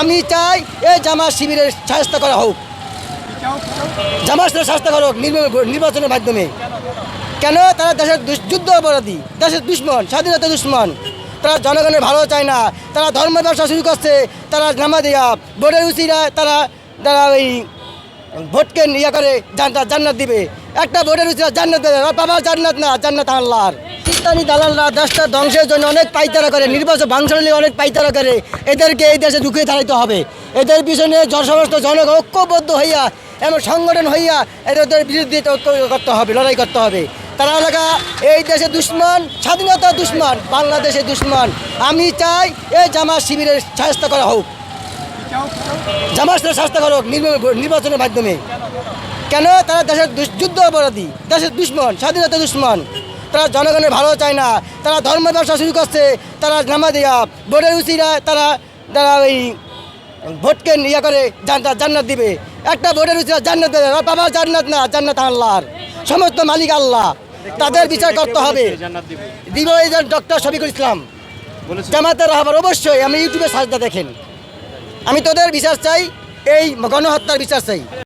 আমি চাই এই জামা শিবিরের সাহায্য করা হোক। জামা শিবিরের সাহায্য করা হোক নির্বা- নির্বাচনের মাধ্যমে। কেন? তারা দেশের যুদ্ধ অপরাধী, দেশের দুশ্মন, স্বাধীনতা দুশ্মন। তারা জনগণের ভালো চায় না। তারা ধর্ম ব্যবসা শুরু করছে, তারা নামা দেয়া বোর্ডের উচিরা, তারা তারা ওই ভোটকে ইয়ে করে জান্নাত জান্নাত দিবে। একটা ভোটের উচিরা জান্নাত দেবে। বাবা জান্নাত না, জান্নাত আল্লাহর। ইসলামী দালালরা দেশটা ধ্বংসের জন্য অনেক পাইতারা করে, নির্বাচন ভাঙচুর নিয়ে অনেক পাইতারা করে। এদেরকে এই দেশে ঢুকিয়ে দাঁড়াইতে হবে। এদের পিছনে জন- সমস্ত জনগণ ঐক্যবদ্ধ হইয়া এমন সংগঠন হইয়া এদের বিরুদ্ধে করতে হবে, লড়াই করতে হবে। তারা এলাকা, এই দেশে দুশ্মন, স্বাধীনতা দুশ্মন, বাংলাদেশে দুশ্মন। আমি চাই এই জামা শিবিরের শাস্তি করা হোক। জামাতের শাস্তি করা হোক নির্বাচনের মাধ্যমে। কেন? তারা দেশের যুদ্ধ অপরাধী। দেশের দুশ্মন স্বাধীনতা দুশ্মন। তারা জনগণের ভালো চায় না। তারা ধর্ম ব্যবসা শুরু করছে। তারা নামা দেয়া বোর্ডের উচিরা তারা তারা ওই ভোটকে ইয়ে করে জান্নাত জান্নাত দিবে। একটা ভোটের উচিরা জান্নাত দেবে। বাবা জান্নাত না জান্নাত আল্লাহর। সমস্ত মালিক আল্লাহ। তাদের বিচার করতে হবে। দিব এই ডক্টর শফিকুল ইসলাম। জামাতের রাহবার অবশ্যই। আমি ইউটিউবে সাজদা দেখেন। আমি তোদের বিচার চাই এই গণহত্যার বিচার চাই।